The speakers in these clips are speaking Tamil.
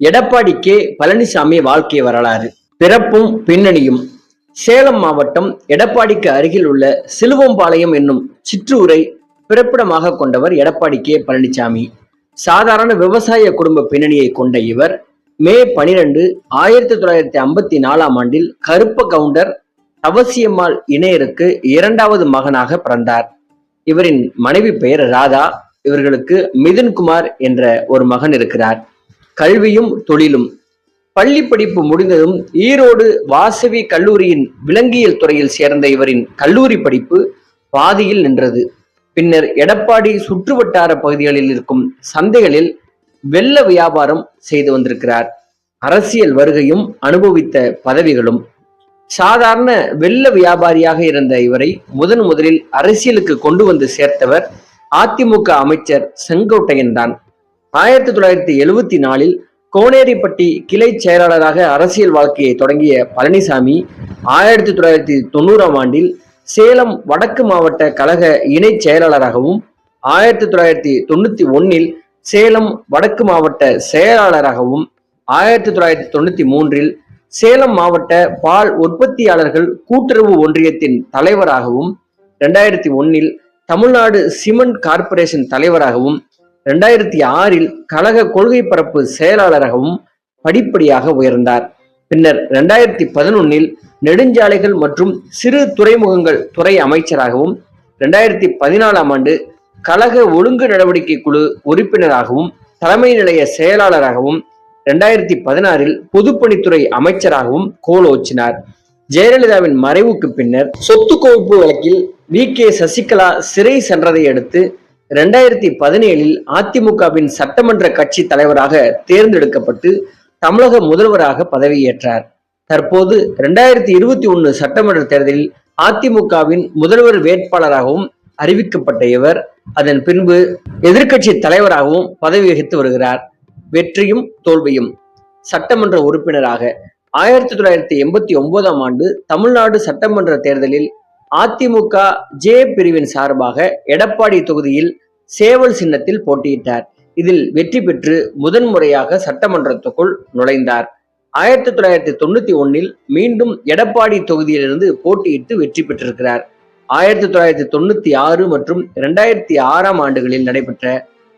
எடப்பாடி கே பழனிசாமி வாழ்க்கை வரலாறு. பிறப்பும் பின்னணியும். சேலம் மாவட்டம் எடப்பாடிக்கு அருகில் உள்ள சிலுவம்பாளையம் என்னும் சிற்றூரை பிறப்பிடமாக கொண்டவர் எடப்பாடி கே பழனிசாமி. சாதாரண விவசாய குடும்ப பின்னணியை கொண்ட இவர் மே பனிரெண்டு ஆயிரத்தி தொள்ளாயிரத்தி ஐம்பத்தி நாலாம் ஆண்டில் கருப்ப கவுண்டர் தவசியம்மாள் இணையருக்கு இரண்டாவது மகனாக பிறந்தார். இவரின் மனைவி பெயர் ராதா. இவர்களுக்கு மிதுன்குமார் என்ற ஒரு மகன் இருக்கிறார். கல்வியும் தொழிலும். பள்ளி படிப்பு முடிந்ததும் ஈரோடு வாசவி கல்லூரியின் விலங்கியல் துறையில் சேர்ந்த இவரின் கல்லூரி படிப்பு பாதியில் நின்றது. பின்னர் எடப்பாடி சுற்றுவட்டார பகுதிகளில் இருக்கும் சந்தைகளில் வெள்ள வியாபாரம் செய்து வந்திருக்கிறார். அரசியல் வருகையும் அனுபவித்த பதவிகளும். சாதாரண வெள்ள வியாபாரியாக இருந்த இவரை முதன் முதலில் அரசியலுக்கு கொண்டு வந்து சேர்த்தவர் அதிமுக அமைச்சர் செங்கோட்டையன் தான். ஆயிரத்தி தொள்ளாயிரத்தி எழுவத்தி நாலில் கோனேரிப்பட்டி கிளை செயலாளராக அரசியல் வாழ்க்கையை தொடங்கிய பழனிசாமி ஆயிரத்தி தொள்ளாயிரத்தி தொண்ணூறாம் ஆண்டில் சேலம் வடக்கு மாவட்ட கழக இணை செயலாளராகவும் ஆயிரத்தி தொள்ளாயிரத்தி தொண்ணூத்தி ஒன்னில் சேலம் வடக்கு மாவட்ட செயலாளராகவும் ஆயிரத்தி தொள்ளாயிரத்தி தொண்ணூத்தி மூன்றில் சேலம் மாவட்ட பால் உற்பத்தியாளர்கள் கூட்டுறவு ஒன்றியத்தின் தலைவராகவும் ரெண்டாயிரத்தி ஒன்னில் தமிழ்நாடு சிமெண்ட் கார்ப்பரேஷன் தலைவராகவும் ரெண்டாயிரத்தி ஆறில் கழக கொள்கை பரப்பு செயலாளராகவும் படிப்படியாக உயர்ந்தார். பின்னர் ரெண்டாயிரத்தி பதினொன்னில் நெடுஞ்சாலைகள் மற்றும் சிறு துறைமுகங்கள் துறை அமைச்சராகவும் ரெண்டாயிரத்தி பதினாலாம் ஆண்டு கழக ஒழுங்கு நடவடிக்கை குழு உறுப்பினராகவும் தலைமை நிலைய செயலாளராகவும் ரெண்டாயிரத்தி பதினாறில் பொதுப்பணித்துறை அமைச்சராகவும் கோலோச்சினார். ஜெயலலிதாவின் மறைவுக்கு பின்னர் சொத்து குவிப்பு வழக்கில் வி கே சசிகலா சிறை சென்றதை அடுத்து ரெண்டாயிரத்தி பதினேழில் அதிமுகவின் சட்டமன்ற கட்சி தலைவராக தேர்ந்தெடுக்கப்பட்டு தமிழக முதல்வராக பதவியேற்றார். தற்போது ரெண்டாயிரத்தி இருபத்தி ஒன்னு சட்டமன்ற தேர்தலில் அதிமுகவின் முதல்வர் வேட்பாளராகவும் அறிவிக்கப்பட்ட இவர். அதன் பின்பு எதிர்க்கட்சி தலைவராகவும் பதவி வகித்து வருகிறார். வெற்றியும் தோல்வியும். சட்டமன்ற உறுப்பினராக ஆயிரத்தி தொள்ளாயிரத்தி எண்பத்தி ஒன்பதாம் ஆண்டு தமிழ்நாடு சட்டமன்ற தேர்தலில் அதிமுக ஜே பிரிவின் சார்பாக எடப்பாடி தொகுதியில் சேவல் சின்னத்தில் போட்டியிட்டார். இதில் வெற்றி பெற்று முதன்முறையாக சட்டமன்றத்துக்குள் நுழைந்தார். ஆயிரத்தி தொள்ளாயிரத்தி தொண்ணூத்தி ஒன்னில் மீண்டும் எடப்பாடி தொகுதியிலிருந்து போட்டியிட்டு வெற்றி பெற்றிருக்கிறார். ஆயிரத்தி தொள்ளாயிரத்தி தொண்ணூத்தி ஆறு மற்றும் இரண்டாயிரத்தி ஆறாம் ஆண்டுகளில் நடைபெற்ற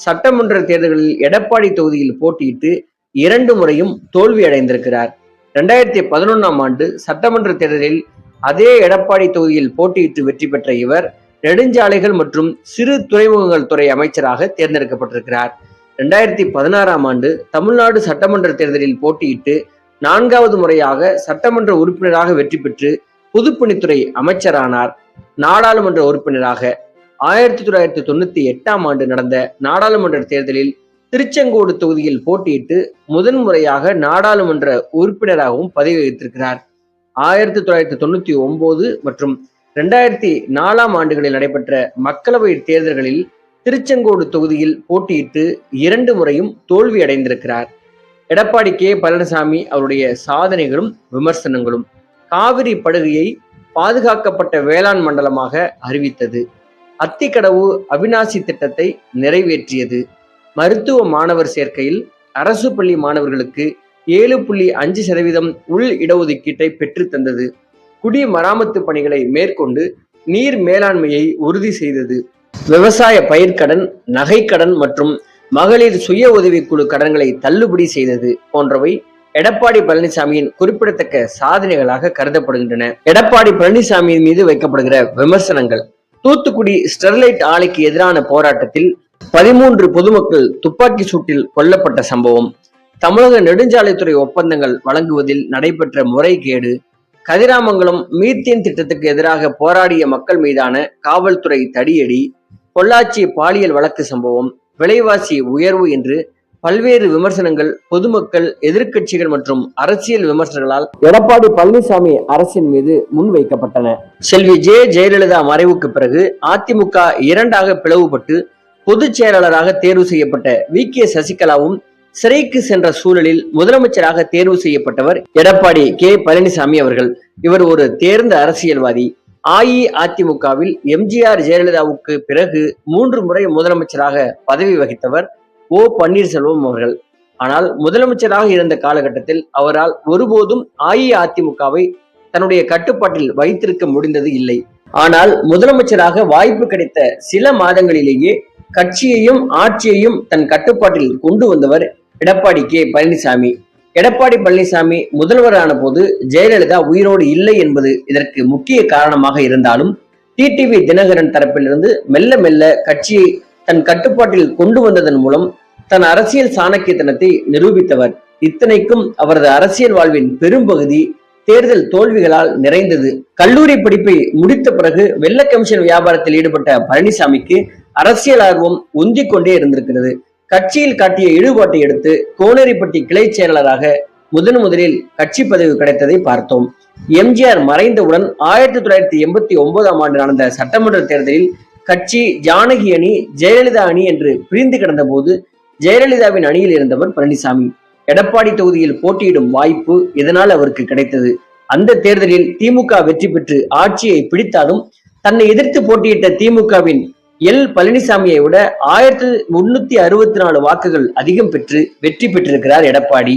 சட்டமன்ற தேர்தல்களில் எடப்பாடி தொகுதியில் போட்டியிட்டு இரண்டு முறையும் தோல்வி அடைந்திருக்கிறார். இரண்டாயிரத்தி பதினொன்னாம் ஆண்டு சட்டமன்ற தேர்தலில் அதே எடப்பாடி தொகுதியில் போட்டியிட்டு வெற்றி பெற்ற இவர் நெடுஞ்சாலைகள் மற்றும் சிறு துறைமுகங்கள் துறை அமைச்சராக தேர்ந்தெடுக்கப்பட்டிருக்கிறார். இரண்டாயிரத்தி பதினாறாம் ஆண்டு தமிழ்நாடு சட்டமன்ற தேர்தலில் போட்டியிட்டு நான்காவது முறையாக சட்டமன்ற உறுப்பினராக வெற்றி பெற்று பொதுப்பணித்துறை அமைச்சரானார். நாடாளுமன்ற உறுப்பினராக ஆயிரத்தி தொள்ளாயிரத்தி தொண்ணூத்தி எட்டாம் ஆண்டு நடந்த நாடாளுமன்ற தேர்தலில் திருச்செங்கோடு தொகுதியில் போட்டியிட்டு முதன் முறையாக நாடாளுமன்ற உறுப்பினராகவும் பதவி வகித்திருக்கிறார். ஆயிரத்தி தொள்ளாயிரத்தி தொண்ணூத்தி ஒன்பது மற்றும் இரண்டாயிரத்தி நாலாம் ஆண்டுகளில் நடைபெற்ற மக்களவை தேர்தல்களில் திருச்செங்கோடு தொகுதியில் போட்டியிட்டு இரண்டு முறையும் தோல்வி அடைந்திருக்கிறார். எடப்பாடி கே. பழனிசாமி அவருடைய சாதனைகளும் விமர்சனங்களும் காவிரி படுகையை பாதுகாக்கப்பட்ட வேளாண் மண்டலமாக அறிவித்தது. அத்திக்கடவு அவிநாசி திட்டத்தை நிறைவேற்றியது. மருத்துவ மாணவர் சேர்க்கையில் அரசு பள்ளி மாணவர்களுக்கு ஏழு புள்ளி அஞ்சு சதவீதம் உள் இடஒதுக்கீட்டை பெற்றுத்தந்தது குடிமராமத்து பணிகளை மேற்கொண்டு நீர் மேலாண்மையை உறுதி செய்தது. விவசாய பயிர்க்கடன் நகைக்கடன் மற்றும் மகளிர் சுய உதவிக்குழு கடன்களை தள்ளுபடி செய்தது போன்றவை எடப்பாடி பழனிசாமியின் குறிப்பிடத்தக்க சாதனைகளாக கருதப்படுகின்றன. எடப்பாடி பழனிசாமியின் மீது வைக்கப்படுகிற விமர்சனங்கள் தூத்துக்குடி ஸ்டெர்லைட் ஆலைக்கு எதிரான போராட்டத்தில் பதிமூன்று பொதுமக்கள் துப்பாக்கி சூட்டில் கொல்லப்பட்ட சம்பவம் தமிழக நெடுஞ்சாலைத்துறை ஒப்பந்தங்கள் வழங்குவதில் நடைபெற்ற முறைகேடு கதிராமங்கலம் மீத்தேன் திட்டத்துக்கு எதிராக போராடிய மக்கள் மீதான காவல்துறை தடியடி பொள்ளாச்சி பாலியல் வழக்கு சம்பவம் விலைவாசி உயர்வு என்று பல்வேறு விமர்சனங்கள் பொதுமக்கள் எதிர்க்கட்சிகள் மற்றும் அரசியல் விமர்சனங்களால் எடப்பாடி பழனிசாமி அரசின் மீது முன்வைக்கப்பட்டன. செல்வி ஜே ஜெயலலிதா மறைவுக்கு பிறகு அதிமுக இரண்டாக பிளவுபட்டு பொதுச் செயலாளராக தேர்வு செய்யப்பட்ட வி கே சசிகலாவும் சிறைக்கு சென்ற சூழலில் முதலமைச்சராக தேர்வு செய்யப்பட்டவர் எடப்பாடி கே. பழனிசாமி அவர்கள். இவர் ஒரு தேர்ந்த அரசியல்வாதி. அஇஅதிமுகவில் எம்ஜிஆர் ஜெயலலிதாவுக்கு பிறகு மூன்று முறை முதலமைச்சராக பதவி வகித்தவர் ஓ. பன்னீர்செல்வம் அவர்கள். ஆனால் முதலமைச்சராக இருந்த காலகட்டத்தில் அவரால் ஒருபோதும் அஇஅதிமுகவை தன்னுடைய கட்டுப்பாட்டில் வைத்திருக்க முடிந்தது இல்லை. ஆனால் முதலமைச்சராக வாய்ப்பு கிடைத்த சில மாதங்களிலேயே கட்சியையும் ஆட்சியையும் தன் கட்டுப்பாட்டில் கொண்டு வந்தவர் எடப்பாடி கே. பழனிசாமி. எடப்பாடி பழனிசாமி முதல்வரான போது ஜெயலலிதா உயிரோடு இல்லை என்பது இதற்கு முக்கிய காரணமாக இருந்தாலும் டிடிவி தினகரன் தரப்பிலிருந்து மெல்ல மெல்ல கட்சியை தன் கட்டுப்பாட்டில் கொண்டு வந்ததன் மூலம் தன் அரசியல் சாணக்கியத்தனத்தை நிரூபித்தவர். இத்தனைக்கும் அவரது அரசியல் வாழ்வின் பெரும்பகுதி தேர்தல் தோல்விகளால் நிறைந்தது. கல்லூரி படிப்பை முடித்த பிறகு வெள்ள கமிஷன் வியாபாரத்தில் ஈடுபட்ட பழனிசாமிக்கு அரசியல் ஆர்வம் ஒந்திக் கொண்டே இருந்திருக்கிறது. கட்சியில் காட்டிய ஈடுபாட்டை எடுத்து கோனேரிப்பட்டி கிளை செயலாளராக முதன் முதலில் கட்சி பதவி கிடைத்ததை பார்த்தோம். எம்ஜிஆர் மறைந்தவுடன் ஆயிரத்தி தொள்ளாயிரத்தி எண்பத்தி ஒன்பதாம் ஆண்டு நடந்த சட்டமன்ற தேர்தலில் கட்சி ஜானகி அணி ஜெயலலிதா அணி என்று பிரிந்து கிடந்த போது ஜெயலலிதாவின் அணியில் இருந்தவர் பழனிசாமி. எடப்பாடி தொகுதியில் போட்டியிடும் வாய்ப்பு இதனால் அவருக்கு கிடைத்தது? அந்த தேர்தலில் திமுக வெற்றி பெற்று ஆட்சியை பிடித்தாலும் தன்னை எதிர்த்து போட்டியிட்ட திமுகவின் எல். பழனிசாமியை விட ஆயிரத்தி முன்னூத்தி அறுபத்தி நாலு வாக்குகள் அதிகம் பெற்று வெற்றி பெற்றிருக்கிறார் எடப்பாடி.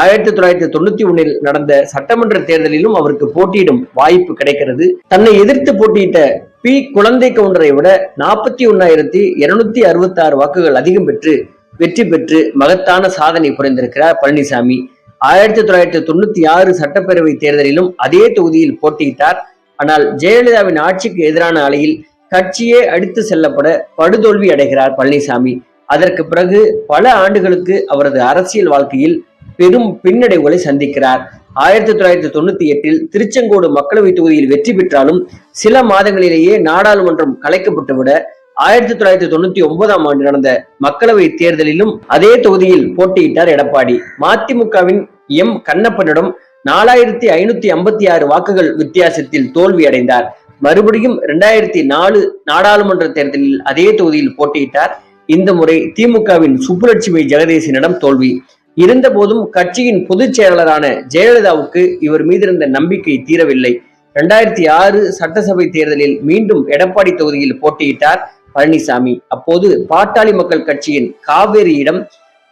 ஆயிரத்தி தொள்ளாயிரத்தி தொண்ணூத்தி ஒன்னில் நடந்த சட்டமன்ற தேர்தலிலும் அவருக்கு போட்டியிடும் வாய்ப்பு கிடைக்கிறது. தன்னை எதிர்த்து போட்டியிட்ட பி. குழந்தை கவுண்டரை விட நாற்பத்தி ஒன்னாயிரத்தி இருநூத்தி அறுபத்தி ஆறு வாக்குகள் அதிகம் பெற்று வெற்றி பெற்று மகத்தான சாதனை புரிந்திருக்கிறார் பழனிசாமி. ஆயிரத்தி தொள்ளாயிரத்தி தொண்ணூத்தி ஆறு சட்டப்பேரவை தேர்தலிலும் அதே தொகுதியில் போட்டியிட்டார். ஆனால் ஜெயலலிதாவின் ஆட்சிக்கு எதிரான அலையில் கட்சியே அடித்து செல்லப்பட படுதோல்வி அடைகிறார் பழனிசாமி. அதற்கு பிறகு பல ஆண்டுகளுக்கு அவரது அரசியல் வாழ்க்கையில் பெரும் பின்னடைவுகளை சந்திக்கிறார். ஆயிரத்தி தொள்ளாயிரத்தி தொண்ணூத்தி எட்டில் திருச்செங்கோடு மக்களவை தொகுதியில் வெற்றி பெற்றாலும் சில மாதங்களிலேயே நாடாளுமன்றம் கலைக்கப்பட்டுவிட ஆயிரத்தி தொள்ளாயிரத்தி தொண்ணூத்தி ஒன்பதாம் ஆண்டு நடந்த மக்களவை தேர்தலிலும் அதே தொகுதியில் போட்டியிட்டார் எடப்பாடி. மதிமுகவின் எம் கண்ணப்பனிடம் நாலாயிரத்தி ஐநூத்தி ஐம்பத்தி ஆறு வாக்குகள் வித்தியாசத்தில் தோல்வி அடைந்தார் மறுபடியும் இரண்டாயிரத்தி நாலு நாடாளுமன்ற தேர்தலில் அதே தொகுதியில் போட்டியிட்டார். இந்த முறை திமுகவின் சுப்புலட்சுமி ஜெகதீசனிடம் தோல்வி. இருந்த போதும் கட்சியின் பொதுச் செயலாளரான ஜெயலலிதாவுக்கு இவர் மீது இருந்த நம்பிக்கை தீரவில்லை. இரண்டாயிரத்தி ஆறு சட்டசபை தேர்தலில் மீண்டும் எடப்பாடி தொகுதியில் போட்டியிட்டார் பழனிசாமி. அப்போது பாட்டாளி மக்கள் கட்சியின் காவேரியிடம்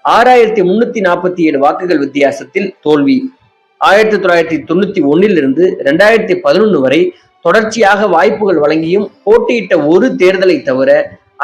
ஆறாயிரத்தி முன்னூத்தி நாற்பத்தி ஏழு வாக்குகள் வித்தியாசத்தில் தோல்வி. ஆயிரத்தி தொள்ளாயிரத்தி தொண்ணூத்தி ஒன்னிலிருந்து இரண்டாயிரத்தி பதினொன்று வரை தொடர்ச்சியாக வாய்ப்புகள் வழங்கியும் போட்டியிட்ட ஒரு தேர்தலை தவிர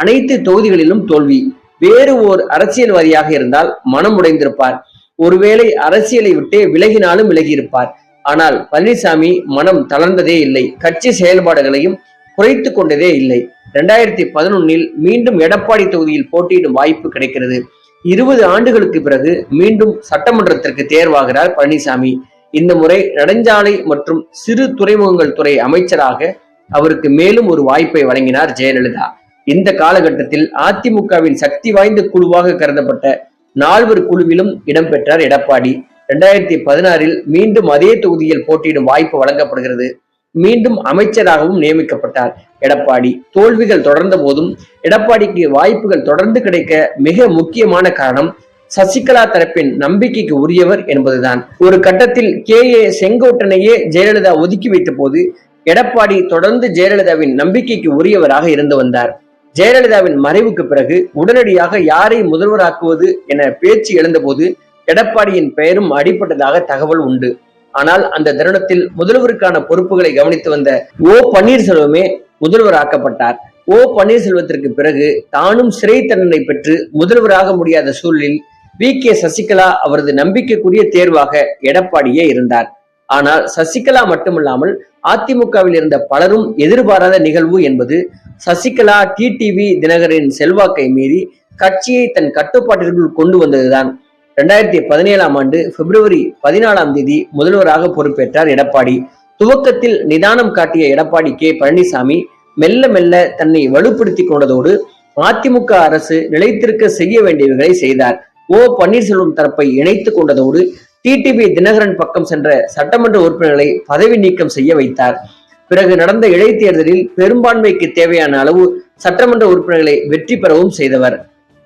அனைத்து தொகுதிகளிலும் தோல்வி. வேறு ஓர் அரசியல்வாதியாக இருந்தால் மனம் உடைந்திருப்பார். ஒருவேளை அரசியலை விட்டே விலகினாலும் விலகியிருப்பார். ஆனால் பழனிசாமி மனம் தளர்ந்ததே இல்லை. கட்சி செயல்பாடுகளையும் குறைத்து கொண்டதே இல்லை. இரண்டாயிரத்தி பதினொன்னில் மீண்டும் எடப்பாடி தொகுதியில் போட்டியிடும் வாய்ப்பு கிடைக்கிறது. இருபது ஆண்டுகளுக்கு பிறகு மீண்டும் சட்டமன்றத்திற்கு தேர்வாகிறார் பழனிசாமி. இந்த முறை நெடுஞ்சாலை மற்றும் சிறு துறைமுகங்கள் துறை அமைச்சராக அவருக்கு மேலும் ஒரு வாய்ப்பை வழங்கினார் ஜெயலலிதா. இந்த காலகட்டத்தில் அதிமுகவின் சக்தி வாய்ந்த குழுவாக கருதப்பட்ட நால்வர் குழுவிலும் இடம்பெற்றார் எடப்பாடி. இரண்டாயிரத்தி பதினாறில் மீண்டும் அதே தொகுதியில் போட்டியிடும் வாய்ப்பு வழங்கப்படுகிறது. மீண்டும் அமைச்சராகவும் நியமிக்கப்பட்டார் எடப்பாடி. தோல்விகள் தொடர்ந்த போதும் எடப்பாடிக்கு வாய்ப்புகள் தொடர்ந்து கிடைக்க மிக முக்கியமான காரணம் சசிகலா தரப்பின் நம்பிக்கைக்கு உரியவர் என்பதுதான். ஒரு கட்டத்தில் கே. ஏ. செங்கோட்டனையே ஜெயலலிதா ஒதுக்கி வைத்த போது எடப்பாடி தொடர்ந்து ஜெயலலிதாவின் நம்பிக்கைக்கு உரியவராக இருந்து வந்தார். ஜெயலலிதாவின் மறைவுக்கு பிறகு உடனடியாக யாரை முதல்வராக்குவது என பேச்சு எழுந்தபோது எடப்பாடியின் பெயரும் அடிப்பட்டதாக தகவல் உண்டு. ஆனால் அந்த தருணத்தில் முதல்வருக்கான பொறுப்புகளை கவனித்து வந்த ஓ. பன்னீர்செல்வமே முதல்வராக்கப்பட்டார். ஓ. பன்னீர்செல்வத்திற்கு பிறகு தானும் சிறை தண்டனை பெற்று முதல்வராக முடியாத சூழலில் வி. கே. சசிகலா அவரது நம்பிக்கைக்குரிய தேர்வாக எடப்பாடியே இருந்தார். ஆனால் சசிகலா மட்டுமல்லாமல் அதிமுகவில் இருந்த பலரும் எதிர்பாராத நிகழ்வு என்பது சசிகலா டிடிவி தினகரின் செல்வாக்கை மீறி கட்சியை தன் கட்டுப்பாட்டிற்குள் கொண்டு வந்ததுதான். இரண்டாயிரத்தி பதினேழாம் ஆண்டு பிப்ரவரி பதினாலாம் தேதி முதல்வராக பொறுப்பேற்றார் எடப்பாடி. துவக்கத்தில் நிதானம் காட்டிய எடப்பாடி கே. பழனிசாமி மெல்ல மெல்ல தன்னை வலுப்படுத்தி கொண்டதோடு அதிமுக அரசு நிலைத்திருக்க செய்ய வேண்டியவைகளை செய்தார். ஓ பன்னீர்செல்வம் தரப்பை இணைத்துக் கொண்டதோடு டிடிபி தினகரன் பக்கம் சென்ற சட்டமன்ற உறுப்பினர்களை பதவி நீக்கம் செய்ய வைத்தார். பிறகு நடந்த இடைத்தேர்தலில் பெரும்பான்மைக்கு தேவையான அளவு சட்டமன்ற உறுப்பினர்களை வெற்றி பெறவும் செய்தவர்.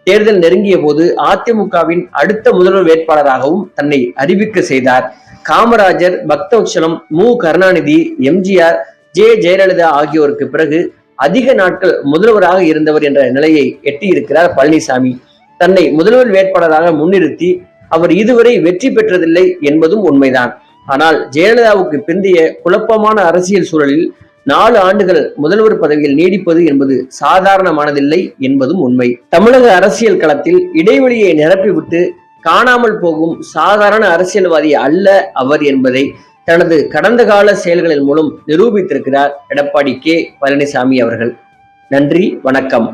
தேர்தல் நெருங்கிய போது அதிமுகவின் அடுத்த முதல்வர் வேட்பாளராகவும் தன்னை அறிவிக்க செய்தார். காமராஜர் பக்தவத்சலம் மு. கருணாநிதி எம்ஜிஆர் ஜே. ஜெயலலிதா ஆகியோருக்கு பிறகு அதிக நாட்கள் முதல்வராக இருந்தவர் என்ற நிலையை எட்டியிருக்கிறார் பழனிசாமி. தன்னை முதல்வர் வேட்பாளராக முன்னிறுத்தி அவர் இதுவரை வெற்றி பெற்றதில்லை என்பதும் உண்மைதான். ஆனால் ஜெயலலிதாவுக்கு பிந்தைய குழப்பமான அரசியல் சூழலில் நாலு ஆண்டுகள் முதல்வர் பதவியில் நீடிப்பது என்பது சாதாரணமானதில்லை என்பதும் உண்மை. தமிழக அரசியல் களத்தில் இடைவெளியை நிரப்பிவிட்டு காணாமல் போகும் சாதாரண அரசியல்வாதி அல்ல அவர் என்பதை தனது கடந்த கால செயல்களின் மூலம் நிரூபித்திருக்கிறார் எடப்பாடி கே பழனிசாமி அவர்கள். நன்றி வணக்கம்.